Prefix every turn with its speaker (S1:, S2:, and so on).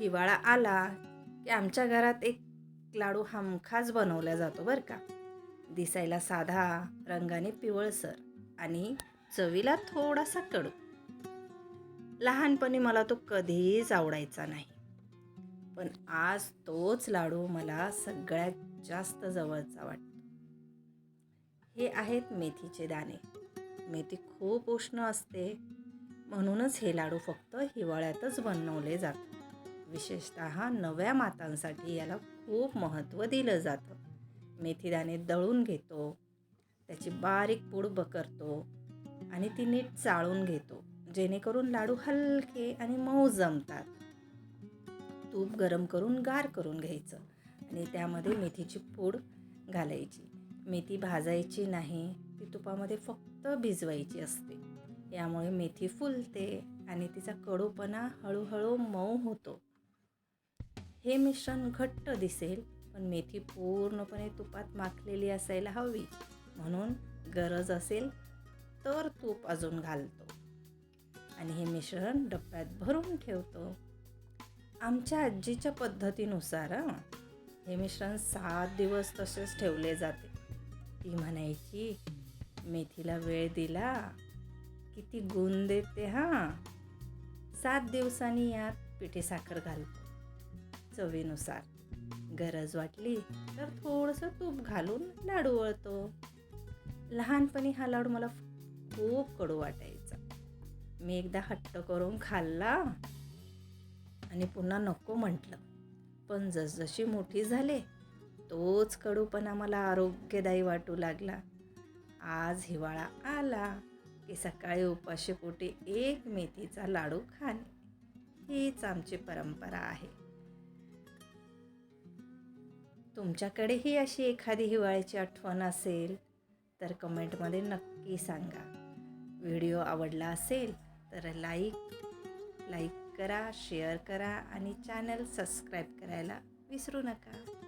S1: हिवाळा आला की आमच्या घरात एक लाडू हमखास बनवला जातो बरं का. दिसायला साधा रंगाने पिवळसर आणि चवीला थोडासा कडू. लहानपणी मला तो कधीच आवडायचा नाही. पण आज तोच लाडू मला सगळ्यात जास्त जवळचा वाटतो. हे आहेत मेथीचे दाणे. मेथी खूप उष्ण असते. म्हणूनच हे लाडू फक्त हिवाळ्यातच बनवले जातात. विशेषत नव्या मातांसाठी याला खूप महत्त्व दिलं जातं. मेथीदाणे दळून घेतो त्याची बारीक पूड बकरतो आणि ती नीट चाळून घेतो. जेणेकरून लाडू हलके आणि मऊ जमतात. तूप गरम करून गार करून घ्यायचं आणि त्यामध्ये मेथीची पूड घालायची. मेथी भाजायची नाही ती तुपामध्ये फक्त भिजवायची असते. यामुळे मेथी फुलते आणि तिचा कडूपणा हळूहळू मऊ होतो. हे मिश्रण घट्ट दिसेल पण मेथी पूर्णपणे तुपात माखलेली असायला हवी. म्हणून गरज असेल तर तूप अजून घालतो. आणि हे मिश्रण डब्यात भरून ठेवतो. आमच्या आजीच्या पद्धतीनुसार हे मिश्रण सात दिवस तसेच ठेवले जाते. ती म्हणायची मेथीला वेळ दिला किती गुण देते हां. सात दिवसांनी यात पिठी साखर घालतो. चवीनुसार. गरज वाटली तर थोडंसं तूप घालून लाडू वळतो. लहानपणी हा लाडू मला खूप कडू वाटायचा. मी एकदा हट्ट करून खाल्ला आणि पुन्हा नको म्हटलं. पण जसजशी मोठी झाले तोच कडूपणा मला आरोग्यदायी वाटू लागला. आज हिवाळा आला की सकाळी उपाशीपोटी एक मेथीचा लाडू खाणे. हीच आमची परंपरा आहे. तुमच्याकडेही अशी एखादी हिवाळ्याची आठवण असेल तर कमेंटमध्ये नक्की सांगा. व्हिडिओ आवडला असेल तर लाईक लाईक करा शेअर करा आणि चॅनल सबस्क्राईब करायला विसरू नका.